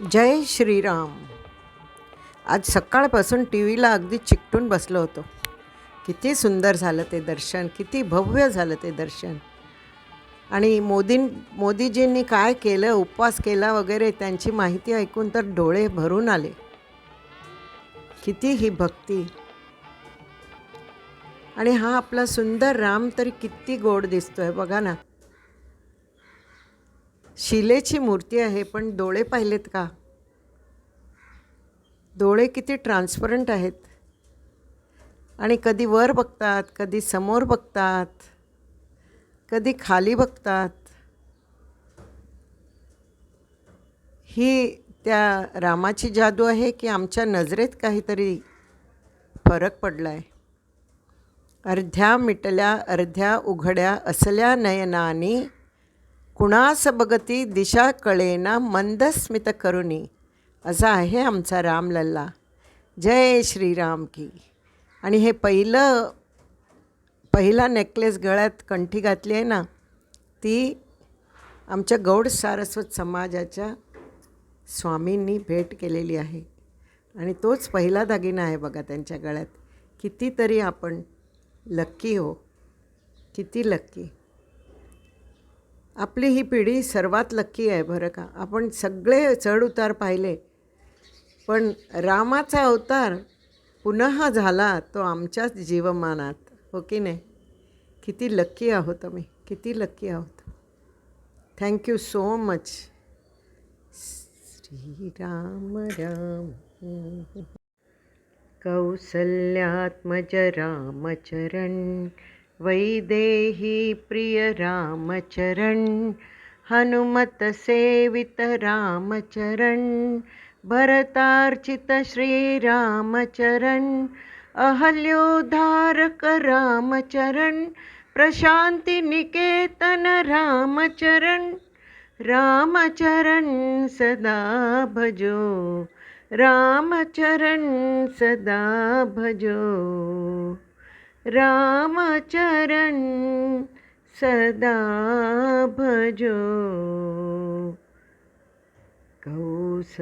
जय श्रीराम. आज सकाळपासून टी व्हीला अगदी चिकटून बसलो होतो. किती सुंदर झालं ते दर्शन किती भव्य झालं ते दर्शन. आणि मोदीं मोदीजींनी काय केलं उपवास केला वगैरे त्यांची माहिती ऐकून तर डोळे भरून आले. किती ही भक्ती. आणि हा आपला सुंदर राम तरी किती गोड दिसतोय बघा ना. शिलेची मूर्ती आहे पण डोळे पाहिलेत का? डोळे किती ट्रान्सपरंट आहेत. आणि कधी वर बघतात कधी समोर बघतात कधी खाली बघतात. ही त्या रामाची जादू आहे की आमच्या नजरेत काहीतरी फरक पडला आहे अर्ध्या मिटल्या अर्ध्या उघड्या असल्या नयनानी कुणास बगती दिशा कळेना मंदस्मित करुणी. असा आहे आमचा रामलल्ला. जय श्रीराम की. आणि हे पहिलं पहिला नेकलेस गळ्यात कंठी घातली आहे ना ती आमच्या गौड सारस्वत समाजाच्या स्वामींनी भेट केलेली आहे. आणि तोच पहिला दागिना आहे बघा त्यांच्या गळ्यात. कितीतरी आपण लक्की हो. किती लक्की आपली ही पिढी सर्वात लक्की आहे बरं का. आपण सगळे चढउतार पाहिले पण रामाचा अवतार पुन्हा झाला तो आमच्याच जीवमानात हो की नाही? किती लक्की आहोत आम्ही किती लक्की आहोत. Thank you so much Shriram Ram. Kausalyatmaj Ramcharan. Vaidehi प्रिय रामचरण हनुमत सेवित रामचरण भरतार्चित श्रीरामचरण अहल्योद्धारक रामचरण प्रशांती निकेतन रामचरण रामचरण सदा भजो रामचरण सदा भजो। रामचरण सदा भजो। कौस